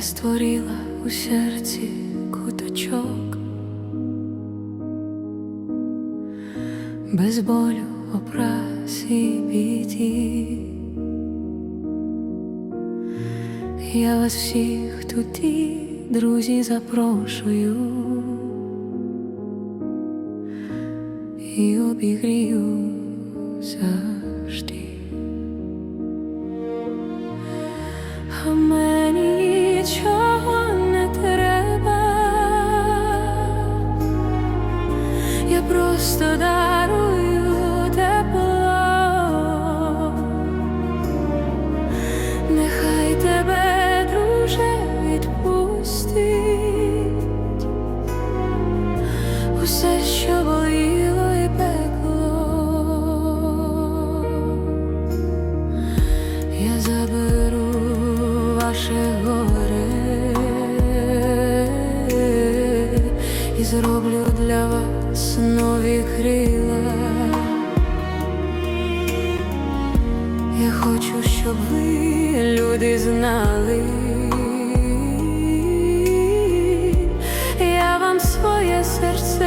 створила у серці куточок, без болю, образ біді. Я вас всіх туди, друзі, запрошую і обігрію завжди. Все, що боїло і пекло, я заберу ваше горе і зроблю для вас нові крила. Я хочу, щоб ви люди знали. я вам своє серце.